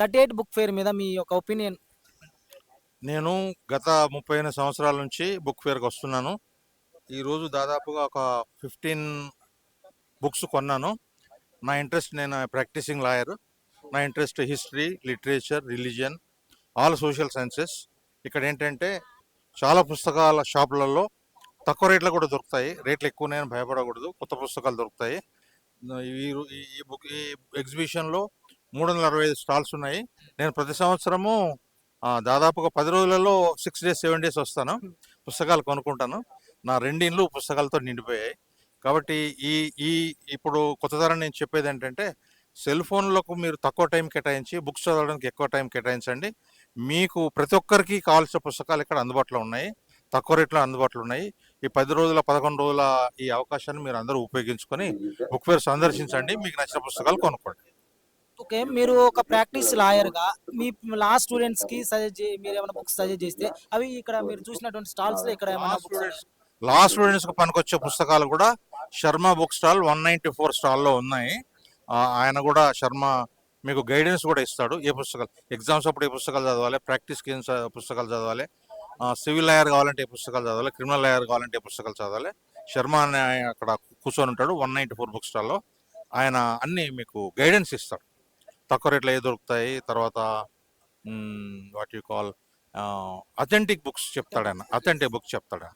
Thirty eight book fair మీద మీ యొక్క opinion? నేను గత ముప్పై ఎనిమిది సంవత్సరాల నుంచి బుక్ ఫేర్కి వస్తున్నాను. ఈరోజు దాదాపుగా ఒక ఫిఫ్టీన్ బుక్స్ కొన్నాను. నా ఇంట్రెస్ట్ నేను ప్రాక్టీసింగ్ లాయర్. నా interest history literature religion all social sciences. ఇక్కడ ఏంటంటే చాలా పుస్తకాల షాపులలో తక్కువ రేట్లో కూడా దొరుకుతాయి. రేట్లు ఎక్కువనే భయపడకూడదు. కొత్త పుస్తకాలు దొరుకుతాయి. ఈ- ఈ బుక్ ఈ ఎగ్జిబిషన్లో మూడు వందల అరవై ఐదు స్టాల్స్ ఉన్నాయి. నేను ప్రతి సంవత్సరము దాదాపుగా పది రోజులలో సిక్స్ డేస్ సెవెన్ డేస్ వస్తాను. పుస్తకాలు కొనుక్కుంటాను. నా రెండిండ్లు పుస్తకాలతో నిండిపోయాయి. కాబట్టి ఈ ఈ ఇప్పుడు కొత్త తరం నేను చెప్పేది ఏంటంటే సెల్ ఫోన్లకు మీరు తక్కువ టైం కేటాయించి బుక్స్ చదవడానికి ఎక్కువ టైం కేటాయించండి. మీకు ప్రతి ఒక్కరికి కావాల్సిన పుస్తకాలు ఇక్కడ అందుబాటులో ఉన్నాయి. తక్కువ రేట్లో అందుబాటులో ఉన్నాయి. ఈ పది రోజుల పదకొండు రోజుల ఈ అవకాశాన్ని మీరు అందరూ ఉపయోగించుకొని బుక్ ఫేర్ సందర్శించండి. మీకు నచ్చిన పుస్తకాలు కొనుక్కోండి. ఓకే మీరు ఒక ప్రాక్టీస్ లాయర్గా మీ లా స్టూడెంట్స్కి సజెస్ట్ మీరు ఏమైనా బుక్స్ సజెస్ట్ చేస్తే అవి ఇక్కడ మీరు చూసినటువంటి స్టాల్స్లో ఇక్కడ ఏమైనా బుక్స్ లా స్టూడెంట్స్కు పనికొచ్చే పుస్తకాలు కూడా Sharma book stall one ninety four స్టాల్లో ఉన్నాయి. ఆయన కూడా శర్మ మీకు గైడెన్స్ కూడా ఇస్తాడు. ఏ పుస్తకాలు ఎగ్జామ్స్ అప్పుడు ఏ పుస్తకాలు చదవాలి ప్రాక్టీస్కి ఏం పుస్తకాలు చదవాలి సివిల్ లాయర్ కావాలంటే ఏ పుస్తకాలు చదవాలి క్రిమినల్ లాయర్ కావాలంటే ఏ పుస్తకాలు చదవాలి శర్మ అనే ఆయన అక్కడ కూర్చొని ఉంటాడు వన్ నైన్టీ ఫోర్ బుక్ స్టాల్లో. ఆయన అన్ని మీకు గైడెన్స్ ఇస్తాడు. తక్కువ రేట్లో ఏ దొరుకుతాయి? తర్వాత what you call authentic books చెప్తాడు ఆయన అథెంటిక్ బుక్స్ చెప్తాడు?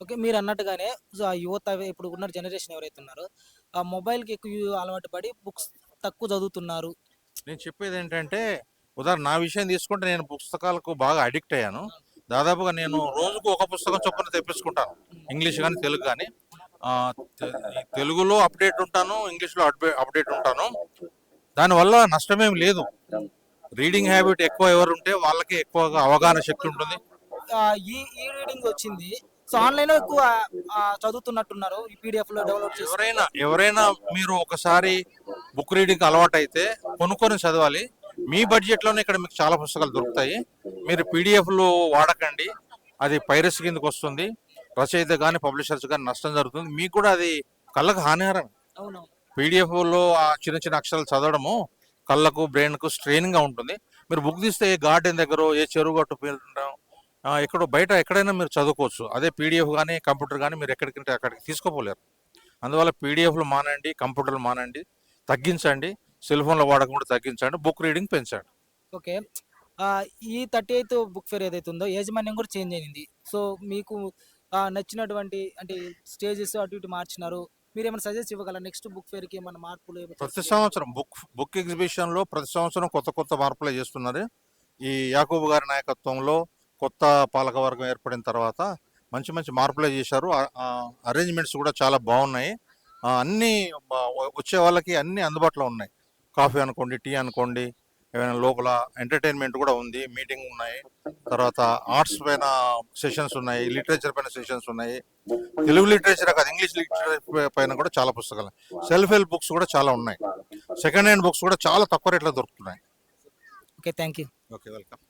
ఓకే. మీరు అన్నట్టుగానే సో ఆ యువత ఇప్పుడు ఉన్న జనరేషన్ ఎవరైతే ఉన్నారో ఆ మొబైల్కి ఎక్కువ అలవాటు పడి బుక్స్ తక్కువ చదువుతున్నారు. నేను చెప్పేది ఏంటంటే ఉదాహరణ నా విషయం తీసుకుంటే నేను పుస్తకాలకు బాగా అడిక్ట్ అయ్యాను. దాదాపుగా నేను రోజుకు ఒక పుస్తకం చొప్పున తెప్పించుకుంటాను. ఇంగ్లీష్ కానీ తెలుగు కానీ తెలుగులో అప్డేట్ ఉంటాను ఇంగ్లీష్లో అప్డే అప్డేట్ ఉంటాను. దానివల్ల నష్టమేం లేదు. రీడింగ్ హ్యాబిట్ ఎక్కువ ఎవరు ఉంటే వాళ్ళకి ఎక్కువగా అవగాహన శక్తి ఉంటుంది. ఈ ఈ రీడింగ్ వచ్చింది. సో ఆన్లైన్లో ఎక్కువ చదువుతున్నట్టున్నారు. ఈ పీడిఎఫ్లో డెవలప్ చేసి. ఎవరైనా ఎవరైనా మీరు ఒకసారి బుక్ రీడింగ్ అలవాటు అయితే కొనుక్కొని చదవాలి. మీ బడ్జెట్లోనే ఇక్కడ మీకు చాలా పుస్తకాలు దొరుకుతాయి. మీరు పీడిఎఫ్లు వాడకండి. అది పైరసీ కిందకి వస్తుంది. రచయిత కానీ పబ్లిషర్స్ కానీ నష్టం జరుగుతుంది. మీకు కూడా అది కళ్ళకు హానికరం. అవునవును. పీడిఎఫ్లో ఆ చిన్న చిన్న అక్షరాలు చదవడము కళ్ళకు బ్రెయిన్కు స్ట్రెయిన్గా ఉంటుంది. మీరు బుక్ తీస్తే ఏ గార్డెన్ దగ్గర ఏ చెరువు గట్టు పేరుంటాం ఎక్కడో బయట ఎక్కడైనా మీరు చదువుకోవచ్చు. అదే పీడిఎఫ్ కానీ కంప్యూటర్ కానీ మీరు ఎక్కడికంటే అక్కడికి తీసుకోపోలేరు. అందువల్ల పీడిఎఫ్లు మానండి కంప్యూటర్లు మానండి తగ్గించండి. సెల్ ఫోన్లో వాడకం కూడా తగ్గించండి బుక్ రీడింగ్ పెంచండి. ఓకే. ఈ థర్టీ ఎయిత్ బుక్ ఫేర్ ఏదైతే ఉందో యాజమాన్యం కూడా చేంజ్ అయింది. సో మీకు నచ్చినటువంటి అంటే స్టేజెస్ అటు ఇటు మార్చినారు. మీరు ఏమైనా సజెస్ట్ ఇవ్వగలరా? నెక్స్ట్ బుక్ ఫేర్కి ఏమైనా మార్పులు ప్రతి? సంవత్సరం బుక్ బుక్ ఎగ్జిబిషన్లో ప్రతి సంవత్సరం కొత్త కొత్త మార్పులు చేస్తున్నారు. ఈ యాకూబ్ గారి నాయకత్వంలో కొత్త పాలకవర్గం ఏర్పడిన తర్వాత మంచి మంచి మార్పులే చేశారు. అరేంజ్మెంట్స్ కూడా చాలా బాగున్నాయి. అన్ని వచ్చే వాళ్ళకి అన్ని అందుబాటులో ఉన్నాయి. కాఫీ అనుకోండి టీ అనుకోండి ఏమైనా లోపల ఎంటర్టైన్మెంట్ కూడా ఉంది మీటింగ్ ఉన్నాయి. తర్వాత ఆర్ట్స్ పైన సెషన్స్ ఉన్నాయి లిటరేచర్ పైన సెషన్స్ ఉన్నాయి. తెలుగు లిటరేచర్ కాదు ఇంగ్లీష్ లిటరేచర్ పైన కూడా చాలా పుస్తకాలు సెల్ఫ్ హెల్ప్ బుక్స్ కూడా చాలా ఉన్నాయి. సెకండ్ హ్యాండ్ బుక్స్ కూడా చాలా తక్కువ రేట్లో దొరుకుతున్నాయి. Okay thank you okay welcome